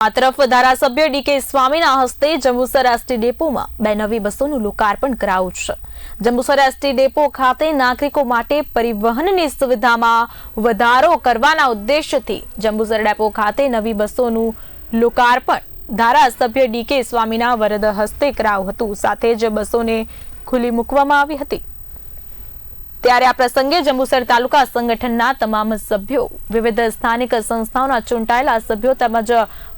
આ તરફ ધારાસભ્ય ડીકે સ્વામીના હસ્તે જંબુસર એસટી ડેપોમાં બે નવી બસોનું લોકાર્પણ કરાયું છે. જંબુસર એસટી ડેપો ખાતે નાગરિકો માટે પરિવહનની સુવિધામાં વધારો કરવાના ઉદ્દેશ્યથી જંબુસર ડેપો ખાતે નવી બસોનું લોકાર્પણ ધારાસભ્ય ડીકે સ્વામીના વરદ હસ્તે કરાયું હતું. સાથે જ બસોને ખુલ્લી મૂકવામાં આવી હતી. ત્યારે આ પ્રસંગે જંબુસર તાલુકા સંગઠનના તમામ સભ્યો, વિવિધ સ્થાનિક સંસ્થાઓના ચૂંટાયેલા સભ્યો તેમજ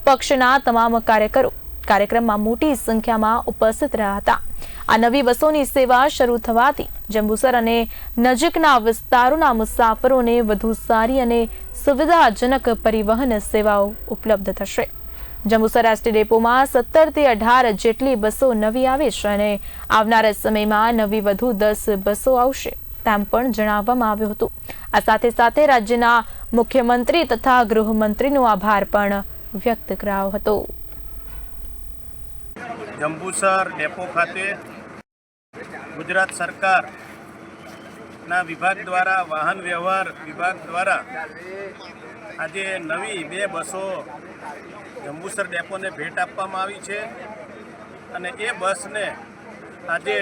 પક્ષના તમામ કાર્યકરો કાર્યક્રમમાં મોટી સંખ્યામાં ઉપસ્થિત રહ્યા હતા. આ નવી બસોની સેવા શરૂ થવાથી જંબુસર અને નજીકના વિસ્તારોના મુસાફરોને વધુ સારી અને સુવિધાજનક પરિવહન સેવાઓ ઉપલબ્ધ થશે. જંબુસર એસટી ડેપોમાં સત્તરથી અઢાર જેટલી બસો નવી આવે છે અને આવનારા સમયમાં નવી વધુ દસ બસો આવશે. તેમ પણ જણાવવામાં આવ્યું હતું. આ સાથે સાથે રાજ્યના મુખ્યમંત્રી તથા ગૃહમંત્રીનો આભાર પણ વ્યક્ત કરાયો હતો. જંબુસર ડેપો ખાતે ગુજરાત સરકાર ના વિભાગ દ્વારા વાહન વ્યવહાર વિભાગ દ્વારા આજે નવી બે બસો જંબુસર ડેપોને ભેટ આપવામાં આવી છે. અને એ બસને આજે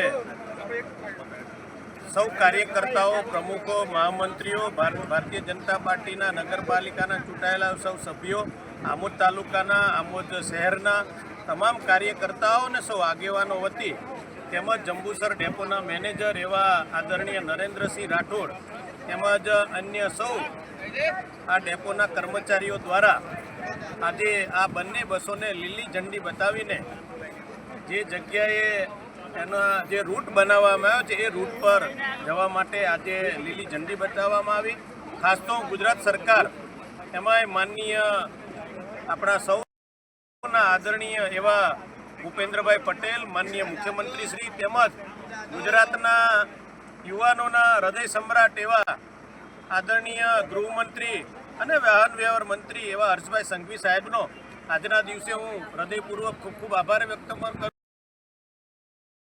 સૌ કાર્યકર્તાઓ, પ્રમુખો, મહામંત્રીઓ, ભાર- ભારતીય જનતા પાર્ટીના નગરપાલિકાના ચૂંટાયેલા સૌ સભ્યો, આમોદ તાલુકાના, આમોદ શહેરના તમામ કાર્યકર્તાઓ અને સૌ આગેવાનો વતી તેમજ જંબુસર ડેપોના મેનેજર એવા આદરણીય નરેન્દ્રસિંહ રાઠોડ તેમજ અન્ય સૌ આ ડેપોના કર્મચારીઓ દ્વારા આજે આ બંને બસોને લીલી ઝંડી બતાવીને જે જગ્યાએ એના જે રૂટ બનાવવામાં આવ્યો છે, એ રૂટ પર જવા માટે આજે લીલી ઝંડી બતાવવામાં આવી. ખાસ તો ગુજરાત સરકાર એમાંય માનનીય આપણા સૌના આદરણીય એવા ભૂપેન્દ્રભાઈ પટેલ, માનનીય મુખ્યમંત્રી શ્રી તેમજ ગુજરાતના યુવાનોના હૃદય સમ્રાટ એવા આદરણીય ગૃહમંત્રી અને વાહન વ્યવહાર મંત્રી એવા હર્ષભાઈ સંઘવી સાહેબનો આજના દિવસે હું હૃદયપૂર્વક ખૂબ ખૂબ આભાર વ્યક્ત કરું